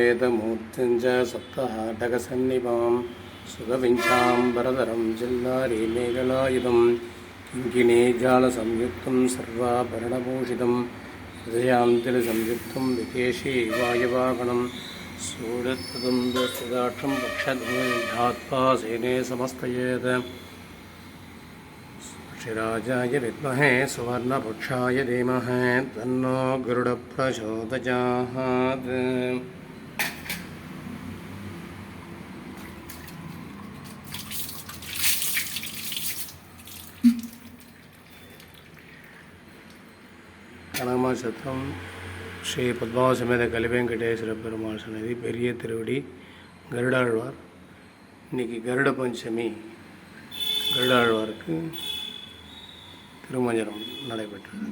वेदमूर्तिञ्च सप्तहाटकसन्निभां सुखविञ्चाम्बरधरं जिल्लारे मेघलायुधं किङ्किणीजालसंयुक्तं सर्वाभरणभूषितं हृदयान्तरसंयुक्तं विकेशे वायवागणं सूरत्वदं पक्षध्वात्पासेने समस्तयेत्। शिराजाय विद्महे सुवर्णपक्षाय धीमहि तन्नो கனகமா சத்திரம் ஸ்ரீ பத்மாவசமேத கலிவேங்கடேஸ்வர பெருமாள் சன்னதி பெரிய திருவடி கருடாழ்வார். இன்றைக்கி கருட பஞ்சமி கருடாழ்வாருக்கு திருமஞ்சனம் நடைபெற்றது.